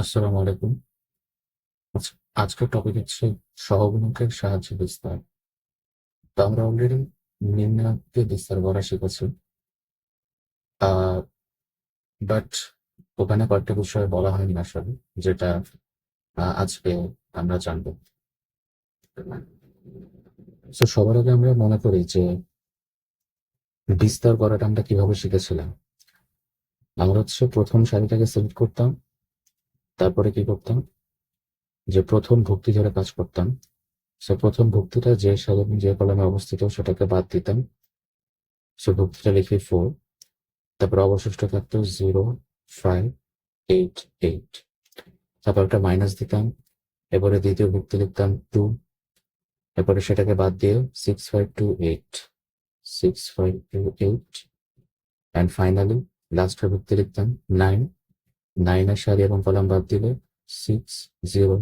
আসসালামু আলাইকুম। আচ্ছা আজকের টপিক হচ্ছে সহগুণকের সাহায্যে বিস্তার। তো আমরা অলরেডি নিম্নাঙ্কে বিস্তার করা শিখেছি। বাট ওখানে কয়েকটা বিষয় বলা হয়নি আসলে, যেটা আজকে আমরা জানব। তো সবার আগে আমরা মনে করি যে, বিস্তার করাটা আমরা কীভাবে শিখেছিলাম? আমরা হচ্ছে প্রথম সারিটাকে সিলেক্ট করতাম, তারপরে কি করতাম? যে প্রথম ভক্তি ধরে কাজ করতাম। সে প্রথম ভক্তিটা যে সাধারণ যে কলমে অবস্থিত সেটাকে বাদ দিতাম। সে ভক্তিটা লিখি ফোর তারপরে অবশিষ্ট থাকতো জিরো ফাইভ এইট এইট তারপর একটা মাইনাস দিতাম এবারে দ্বিতীয় ভক্তি লিখতাম টু এরপরে সেটাকে বাদ দিয়ে six five two eight six five two eight and finally লাস্টের ভুক্তি লিখতাম নাইন নাইনের সারি এবং কলাম বাদ দিলে সিক্স জিরো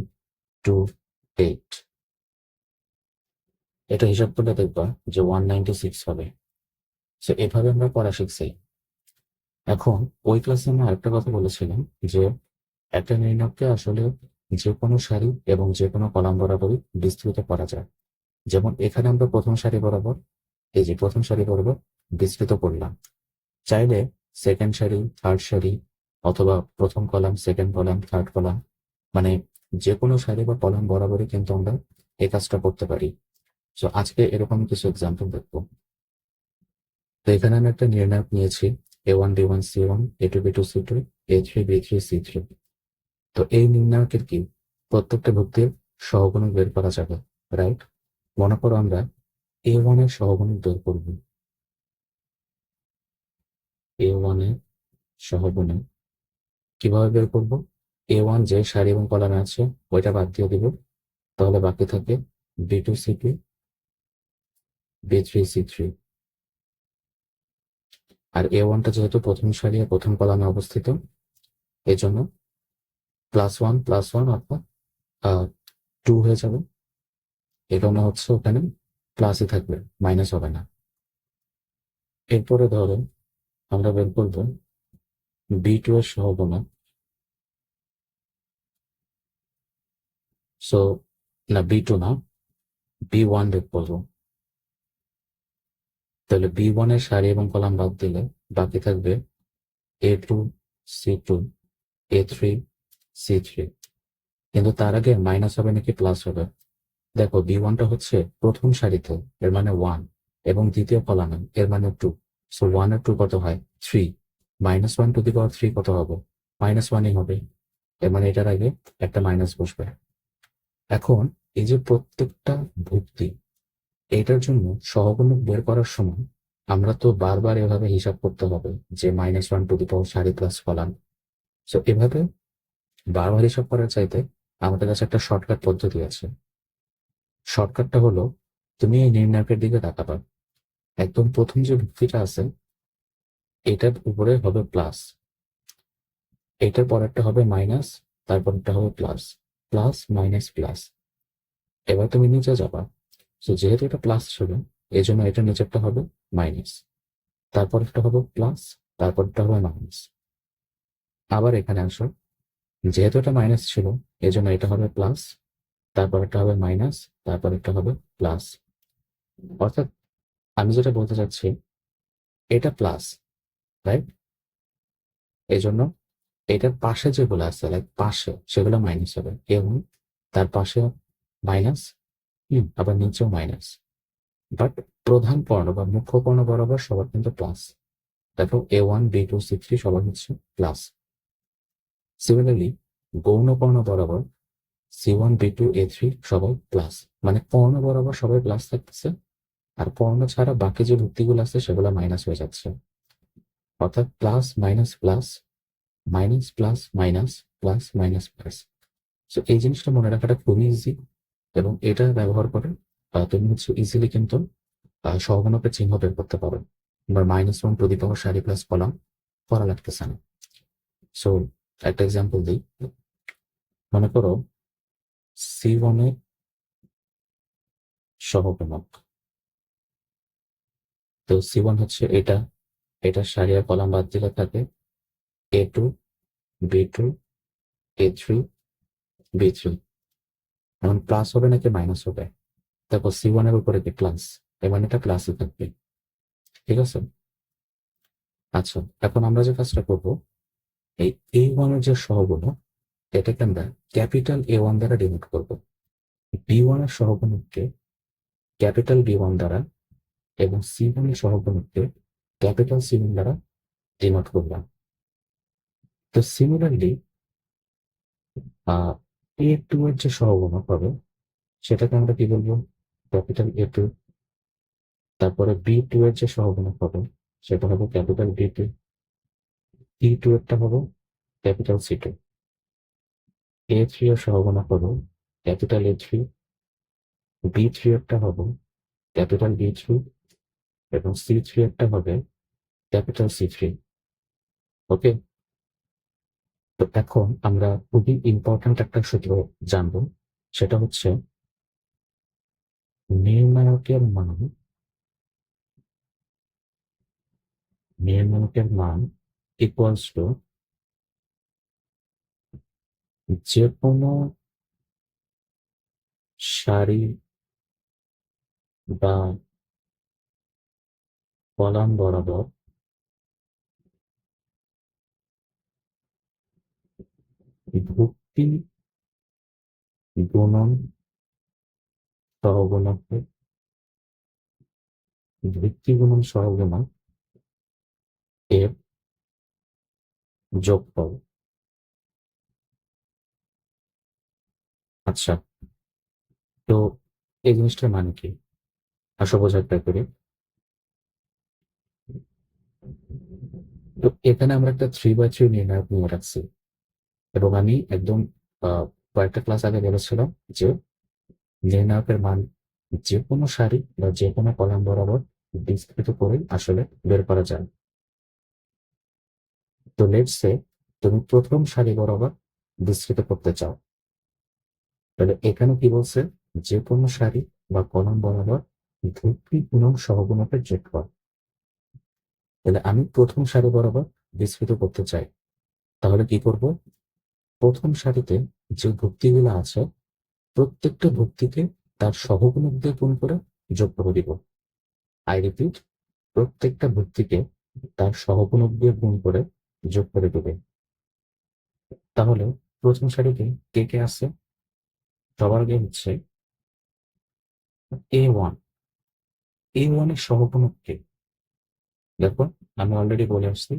টু এইট এটা হিসাব করলে দেখবা যে ওয়ান নাইনটি সিক্স হবে। সো এভাবে আমরা পড়া শিখছি। এখন ওই ক্লাসে আমরা আরেকটা কথা বলেছিলাম যে একটা নির্ণয়কে আসলে যে কোনো সারি এবং যে কোনো কলাম বরাবরই বিস্তৃত করা যায়। যেমন এখানে আমরা প্রথম সারি বরাবর, এই যে প্রথম সারি বরাবর বিস্তৃত করলাম। চাইলে সেকেন্ড সারি থার্ড সারি অথবা প্রথম column second column third column মানে যে কোনো সারি বা কলাম বরাবরই কিন্তু আমরা এই কাজটা করতে পারি। তো আজকে এরকম কিছু এক্সাম্পল দেখব। তো এখানে আমি একটা নির্ণায়ক নিয়েছি A one B one C one A two B two C two A three B three C three তো এই নির্ণায়কের কি? প্রত্যেকটা ভক্তির সহগুণক বের করা যাবে রাইট মনে করো আমরা এ ওয়ানের সহগুণক বের করব। এ ওয়ানের সহগুণক কীভাবে বের করব? এ ওয়ান যে সারি এবং কলামে আছে, ওইটা বাদ দিয়ে দিব। তাহলে বাকি থাকে B two C two B three C three R A ওয়ানটা যেহেতু প্রথম সারি প্রথম কলামে অবস্থিত এই জন্য প্লাস ওয়ান প্লাস ওয়ান অর্থাৎ টু হয়ে যাবে। এখানে হচ্ছে ওখানে প্লাসই থাকবে মাইনাস হবে না। এরপরে ধরো আমরা বের করব বি টু এর সহগুণক সো না বি টু না বি ওয়ান বের করব। তাহলে বি ওয়ানের সারি এবং কলাম বাদ দিলে বাকি থাকবে A two C two A three C three কিন্তু তার আগে মাইনাস হবে নাকি প্লাস হবে? দেখো বি ওয়ানটা হচ্ছে প্রথম সারিতে, এর মানে ওয়ান এবং দ্বিতীয় কলামে, এর মানে টু সো ওয়ান আর টু কত হয়? Three minus one to the power three কত হবে? মাইনাস ওয়ানই হবে। এর মানে এটার আগে একটা মাইনাস বসবে। এখন এই যে প্রত্যেকটা ভুক্তি, এটার জন্য সহগুণক বের করার সময় আমরা তো বারবার এভাবে হিসাব করতে হবে যে minus one to the power সারি প্লাস কলাম সো এভাবে বারবার হিসাব করার চাইতে আমাদের কাছে একটা শর্টকাট পদ্ধতি আছে। শর্টকাটটা হলো তুমি এই নির্ণায়কের দিকে তাকাবা। একদম প্রথম যে ভুক্তিটা আছে, এটার উপরে হবে প্লাস এটার পরেরটা হবে মাইনাস তারপরটা হবে প্লাস প্লাস মাইনাস প্লাস এবার তুমি নিচে যাবা। তো যেহেতু এটা প্লাস ছিল এই জন্য এটা নিচেরটা হবে মাইনাস তারপরটা হবে প্লাস তারপরটা হবে মাইনাস আবার এখানে আসো। যেহেতু এটা মাইনাস ছিল এই জন্য এটা হবে প্লাস তারপর একটা হবে মাইনাস তারপর একটা হবে প্লাস অর্থাৎ আমি যেটা বলতে চাচ্ছি, এটা প্লাস রাইট এই জন্য এটার পাশে যেগুলো আছে লাইক পাশে, সেগুলো মাইনাস হবে। এবং তার পাশে মাইনাস আবার নিচেও মাইনাস বাট প্রধান পর্ণ বা মুখ্য পর্ণ বরাবর সবার কিন্তু প্লাস দেখো A one B two C three সবার হচ্ছে প্লাস সিমিলারলি গৌণ পর্ণ বরাবর C one B two A three সবাই প্লাস মানে পর্ণ বরাবর সবাই প্লাস থাকতেছে। আর পর্ণ ছাড়া বাকি যে ভুক্তিগুলো আছে সেগুলো মাইনাস হয়ে যাচ্ছে। অর্থাৎ plus minus plus minus plus minus plus minus plus so এই জিনিসটা মনে রাখাটা খুবই ইজি এবং এটা ব্যবহার করে তুমি হচ্ছে ইজিলি কিন্তু সহগুণকের চিহ্ন বের করতে পারো। এবার minus one to the power সারি প্লাস কলাম করা লাগতেছে না। সো একটা এক্সাম্পল দিই। মনে করো সি ওয়ানের সহগুণক। তো সি ওয়ান হচ্ছে এটা। এটা সারি আর কলাম বাদ দিলে থাকে A two B two A three B three এখন প্লাস হবে নাকি মাইনাস হবে? তারপর সি ওয়ানের উপরে কি প্লাস এবার এটা প্লাসই থাকবে। ঠিক আছে? আচ্ছা এখন আমরা যে কাজটা করব, এই এ ওয়ানের যে সহগুণ এটাকে আমরা ক্যাপিটাল এ ওয়ান দ্বারা ডিনোট করব? বি ওয়ানের সহগুণকে ক্যাপিটাল বি ওয়ান দ্বারা এবং সি ওয়ানের ক্যাপিটাল সি দ্বারা ডিনোট করলাম। তো সিমিলারলি এ টু এর যে সহগুণক হবে, সেটাকে আমরা কি বলব? ক্যাপিটাল এ টু তারপরে বি টু এর যে সহগুণক হবে, সেটা হবে capital B two E two এরটা হবে capital C two A three এর সহগুণক হবে capital A three B three এরটা হবে ক্যাপিটাল বি থ্রি এবং সি থ্রি একটা হবে ক্যাপিটাল সি থ্রি ওকে তো এখন আমরা খুবই ইম্পর্ট্যান্ট একটা সূত্র জানব, সেটা হচ্ছে নির্ণায়কের মান নির্ণায়কের মান ইকুয়ালস টু যে কোনো সারি বা কলাম বরাবর। ভুক্তি গুণন সহগুণকে ভিত্তি গুণন সহগুণক এর যোগফল। আচ্ছা তো এই জিনিসটার মানে কি? আসো বোঝার ট্রাই করি। তো এখানে আমরা একটা থ্রি বাই থ্রি নির্ণায়ক নিয়ে রাখছি। এবং আমি একদম কয়েকটা ক্লাস আগে বলেছিলাম যে নির্ণায়কের মান যে কোনো সারি বা যে কোনো কলাম বরাবর বিস্তৃত করে আসলে বের করা যায়। তো লেটসে তুমি প্রথম সারি বরাবর বিস্তৃত করতে চাও। তাহলে এখানে কি বলছে? যে কোনো সারি বা কলাম বরাবর ভুক্তি গুণন সহগুণকের যোগফল। তাহলে আমি প্রথম সারি বরাবর বিস্তৃত করতে চাই। তাহলে কি করব? প্রথম সারিতে যে ভুক্তিগুলো আছে, প্রত্যেকটা ভুক্তিকে তার সহগুণক দিয়ে গুণ করে যোগ করে দিব। আই রিপিট প্রত্যেকটা ভুক্তিকে তার সহগুণক দিয়ে গুণ করে যোগ করে দেবে। তাহলে প্রথম সারিতে কে কে আছে? সবার আগে হচ্ছে এ ওয়ান এ ওয়ানের সহগুণক কে? দেখো আমি অলরেডি বলে আসছি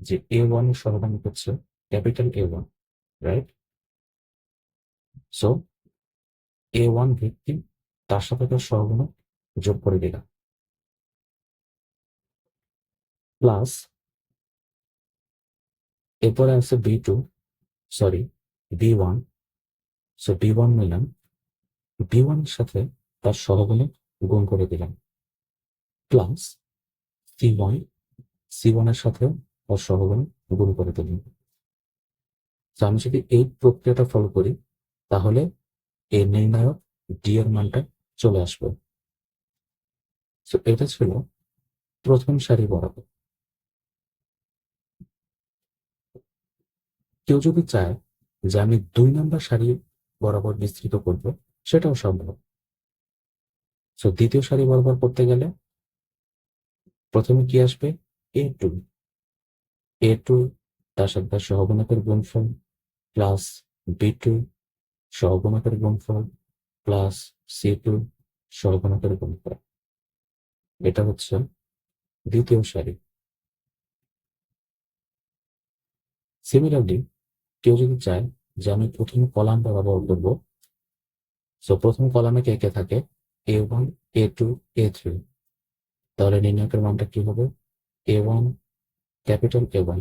যে এ ওয়ানের সহগুণক হচ্ছে capital A one right so A one ভিত্তি তার সাথে তার সহগুণক যোগ করে দিলাম। প্লাস এরপরে আছে B two sorry B one so B one নিলাম বি ওয়ান সাথে তার সহগুণক গুণ করে দিলাম। প্লাস সি ওয়ান সি ওয়ানের সাথে তার সহগুণক গুণ করে দিলাম তো আমি যদি এই প্রক্রিয়াটা ফলো করি, তাহলে এই নির্ণায়ক ডি এর মানটা চলে আসবে। তো এটা ছিল প্রথম সারি বরাবর। কেউ যদি চায় যে আমি দুই নাম্বার সারি বরাবর বিস্তৃত করব, সেটাও সম্ভব। তো দ্বিতীয় সারি বরাবর করতে গেলে প্রথমে কি আসবে? এ টু এ টু তার সাথে তার সহগুণকের গুণফল প্লাস বি টু সহগুণকের গুণফল প্লাস সি টু সহগুণকের গুণফল। এটা হচ্ছে দ্বিতীয় সারি। সিমিলারলি কেউ যদি চায় যে আমি প্রথম কলাম বরাবর করব সো প্রথম কলামে কে কে থাকে? A one A two A three তাহলে নির্ণয়কের মানটা কি হবে? A one capital A one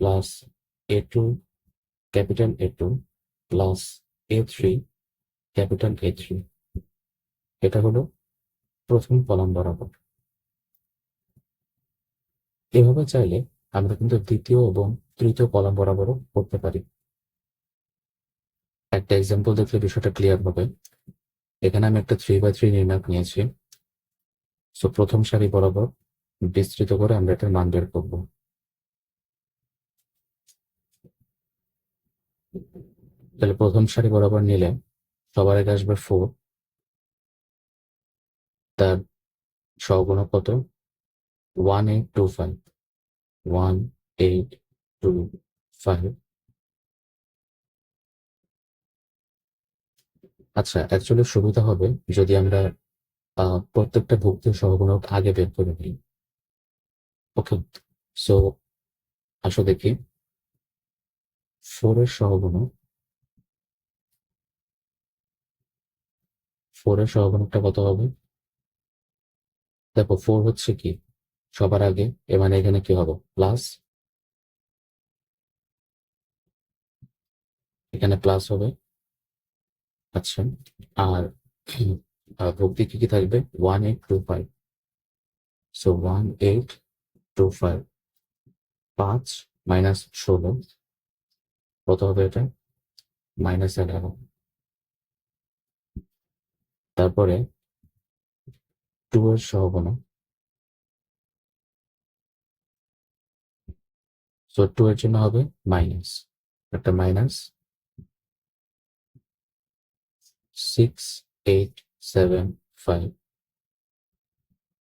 plus A two capital A two plus A three capital A three এটা হলো প্রথম কলাম বরাবর। এভাবে চাইলে আমরা কিন্তু দ্বিতীয় এবং তৃতীয় কলাম বরাবরও করতে পারি। একটা এক্সাম্পল দেখলে বিষয়টা ক্লিয়ার হবে। এখানে আমি একটা থ্রি বাই থ্রি নির্ণায়ক নিয়েছি। সো প্রথম সারি বরাবর বিস্তৃত করে আমরা এটার মান বের করব। তাহলে প্রথম সারি বরাবর নিলে সবার আগে আসবে ফোর তার সহগুণক কত? One eight two five one eight two five আচ্ছা অ্যাকচুয়ালি সুবিধা হবে যদি আমরা প্রত্যেকটা ভুক্তির সহগুণক আগে বের করে নিই। ওকে সো আসো দেখি। ফোর এর সহগুণক ফোর এর সহগুণকটা কত হবে? দেখো ফোর হচ্ছে কি? সবার আগে, এ মানে এখানে কি হবে? প্লাস এখানে প্লাস হবে। আচ্ছা আর ভক্তি কি কি থাকবে? One eight two five so one eight two five পাঁচ মাইনাস ষোলো। কত হবে এটা? মাইনাস এগারো। তারপরে টু এর সহগুণক। সো টু এর জন্য হবে মাইনাস একটা minus six eight seven five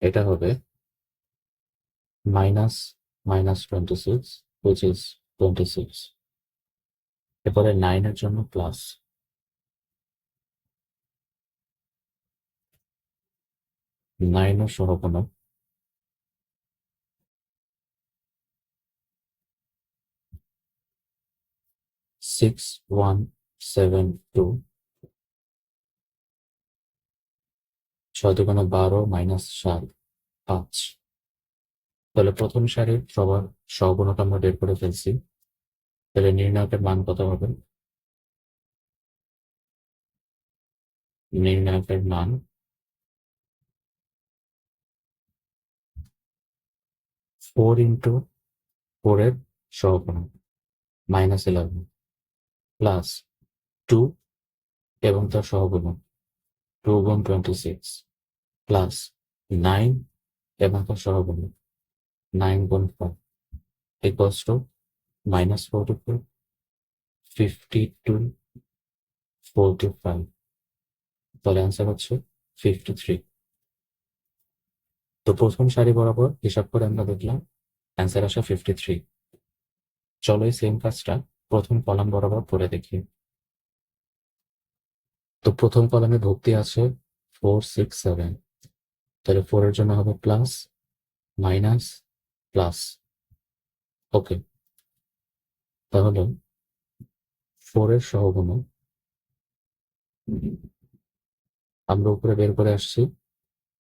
এটা হবে minus minus twenty six which is twenty six এরপরে নাইনের জন্য প্লাস নাইনের সহগুণক সিক্স ওয়ান সেভেন টু ছয় বারো মাইনাস সাত, পাঁচ। তাহলে প্রথম সারির সবার সহগুণক আমরা বের করে ফেলছি। তাহলে নির্ণায়কের মান কত হবে? নির্ণায়কের মান ফোর ইন্টু ফোরের সহগুণক, মাইনাস ইলেভেন প্লাস টু এবং তার সহগুণক, টু গুণ টোয়েন্টি সিক্স। প্লাস নাইন এবং তার সহগুণক নাইন গুণ five equals two minus forty four fifty two forty five তাহলে অ্যান্সার হচ্ছে ফিফটি থ্রি তো প্রথম সারি বরাবর হিসাব করে আমরা দেখলাম অ্যান্সার আসা ফিফটি থ্রি চলো এই সেম কাজটা প্রথম কলাম বরাবর করে দেখি। তো প্রথম কলামে ভর্তি আছে ফোর সিক্স সেভেন তাহলে ফোর এর জন্য হবে প্লাস মাইনাস প্লাস ওকে তাহলে ফোর এর সহগুণক আমরা উপরে বের করে আসছি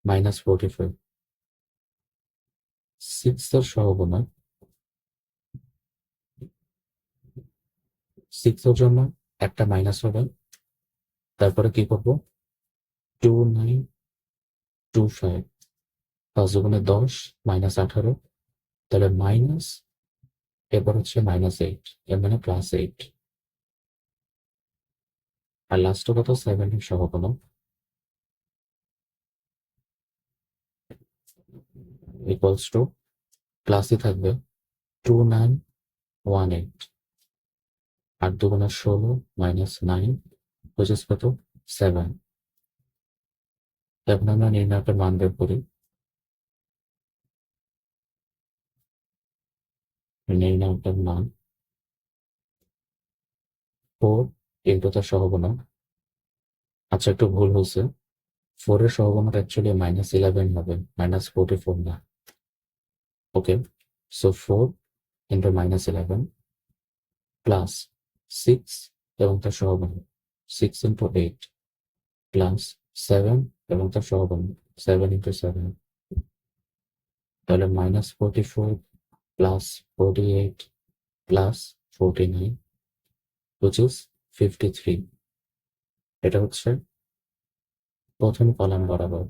মাইনাস ফোরটি ফাইভ সিক্স এর সহগুণক সিক্স এর জন্য একটা মাইনাস হবে। তারপরে কি করব? টু নাইন টু ফাইভ পাঁচ দুগুণে দশ মাইনাস আঠারো, তাহলে মাইনাস এরপর হচ্ছে মাইনাস এইট এর মানে প্লাস এইট আর লাস্টে কত সেভেন সহগুণক ইকুয়ালস টু প্লাসই থাকবে টু নাইন ওয়ান এইট আট দুগুণে ষোলো মাইনাস নাইন পঁচিশ কত? সেভেন আমরা নির্ণায়কের মান বের করি নির্ণায়কের মান ফোর ইন্টু তার সহগুণক আচ্ছা একটু ভুল হয়েছে। ফোর এর সহগুণক অ্যাকচুয়ালি মাইনাস ইলেভেন হবে মাইনাস ফোরটি ফোর না। Okay so four into minus eleven plus six এবং তার সহগুণক six into eight plus seven এবং তার সহগুণক সেভেন ইন্টু সেভেন তাহলে minus forty four plus forty eight plus forty nine which is fifty three এটা হচ্ছে প্রথম কলাম বরাবর।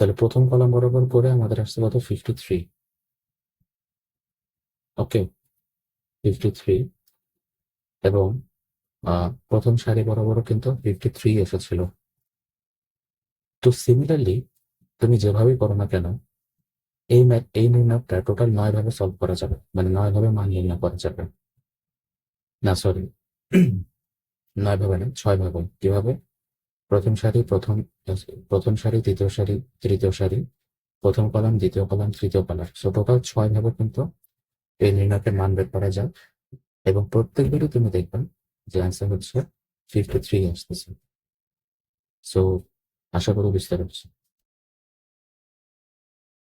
তাহলে প্রথম কলাম বরাবর করে আমাদের আসছে কত? Fifty three okay fifty three এবং প্রথম সারি বরাবর কিন্তু ফিফটি থ্রি এসেছিল। তো সিমিলারলি তুমি যেভাবেই করো না কেন, এই এই নির্ণয়টা টোটাল নয় ভাবে সলভ করা যাবে। মানে নয় ভাবে মান নির্ণয় করা যাবে। না সরি নয় ভাবে না ছয় ভাবে কীভাবে? প্রথম সারি, প্রথম প্রথম সারি, দ্বিতীয় সারি, তৃতীয় সারি, প্রথম কলাম, দ্বিতীয় কলাম, তৃতীয় কলাম। সো টোটাল ছয় ভাবে কিন্তু এই নির্ণয়কে মান বের করা যায় এবং প্রত্যেকবারই তুমি দেখবে যে অ্যান্সার হচ্ছে ফিফটি থ্রি আসতেছে সো আশা করি বুঝতে